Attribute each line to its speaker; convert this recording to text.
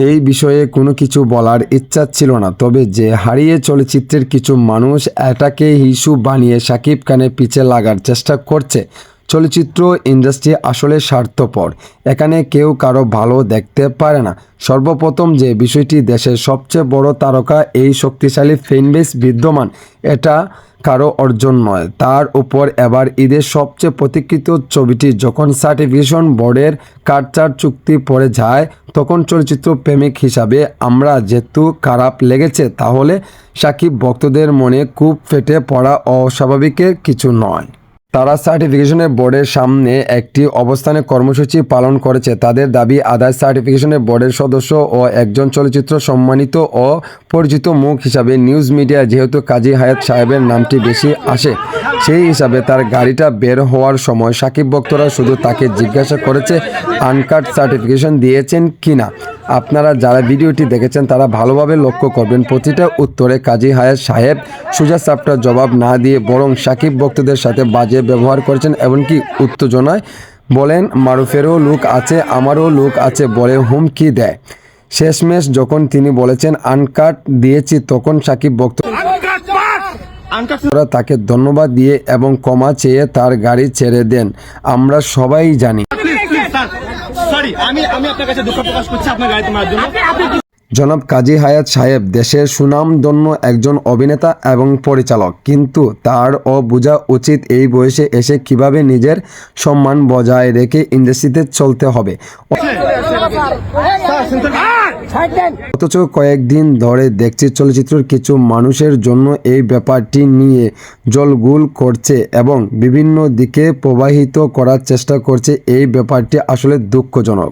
Speaker 1: এই বিষয়ে কোনো কিছু বলার ইচ্ছা ছিল না। তবে যে হারিয়ে চলচ্চিত্রের কিছু মানুষ এটাকে হিসু বানিয়ে সাকিব খানে পিছে লাগার চেষ্টা করছে চলচ্চিত্র ইন্ডাস্ট্রি আসলে স্বার্থপর। এখানে কেউ কারও ভালো দেখতে পারে না। সর্বপ্রথম যে বিষয়টি দেশের সবচেয়ে বড় তারকা এই শক্তিশালী ফ্যানবেস বিদ্যমান, এটা কারও অর্জন নয়। তার উপর এবার ঈদের সবচেয়ে প্রতীক্ষিত ছবিটি যখন সার্টিফিকেশন বোর্ডের কাটচার চুক্তি পড়ে যায়, তখন চলচ্চিত্র প্রেমিক হিসাবে আমরা যেহেতু খারাপ লেগেছে, তাহলে সাকিব ভক্তদের মনে খুব ফেটে পড়া অস্বাভাবিকের কিছু নয়। তারা সার্টিফিকেশনের বোর্ডের সামনে একটি অবস্থানে কর্মসূচি পালন করেছে। তাদের দাবি, আদায় সার্টিফিকেশনের বোর্ডের সদস্য ও একজন চলচ্চিত্র সম্মানিত ও পরিচিত মুখ হিসাবে নিউজ মিডিয়া যেহেতু কাজী হায়াত সাহেবের নামটি বেশি আসে, সেই হিসাবে তার গাড়িটা বের হওয়ার সময় সাকিব ভক্তরা শুধু তাকে জিজ্ঞাসা করেছে আনকাট সার্টিফিকেশন দিয়েছেন কিনা। আপনারা যারা ভিডিওটি দেখেছেন, তারা ভালোভাবে লক্ষ্য করবেন। প্রতিটা উত্তরে কাজী হায়াত সাহেব সুজা সাপটার জবাব না দিয়ে বরং সাকিব ভক্তদের সাথে বাজে ব্যবহার করেছেন এমনকি উত্তেজনায় বলেন, মারুফেরও লুক আছে, আমারও লুক আছে বলে হুমকি দেয়। শেষমেশ যখন তিনি বলেছেন, আনকাট দিয়েছি, তখন সাকিব ভক্ত ওরা তাকে ধন্যবাদ দিয়ে এবং ক্ষমা চেয়ে তার গাড়ি ছেড়ে দেন। আমরা সবাই জানি।
Speaker 2: সরি আমি আমি আপনার কাছে দুঃখ প্রকাশ করছি আপনার গাড়িতে মারার জন্য।
Speaker 1: জনাব কাজী হায়াত সাহেব দেশের সুনামধন্য একজন অভিনেতা এবং পরিচালক। কিন্তু তার ও বোঝা উচিত এই বয়সে এসে কীভাবে নিজের সম্মান বজায় রেখে ইন্ডাস্ট্রিতে চলতে হবে। অথচ কয়েকদিন ধরে দেখছি চলচ্চিত্রের কিছু মানুষের জন্য এই ব্যাপারটি নিয়ে জলগুল করছে এবং বিভিন্ন দিকে প্রবাহিত করার চেষ্টা করছে। এই ব্যাপারটি আসলে দুঃখজনক।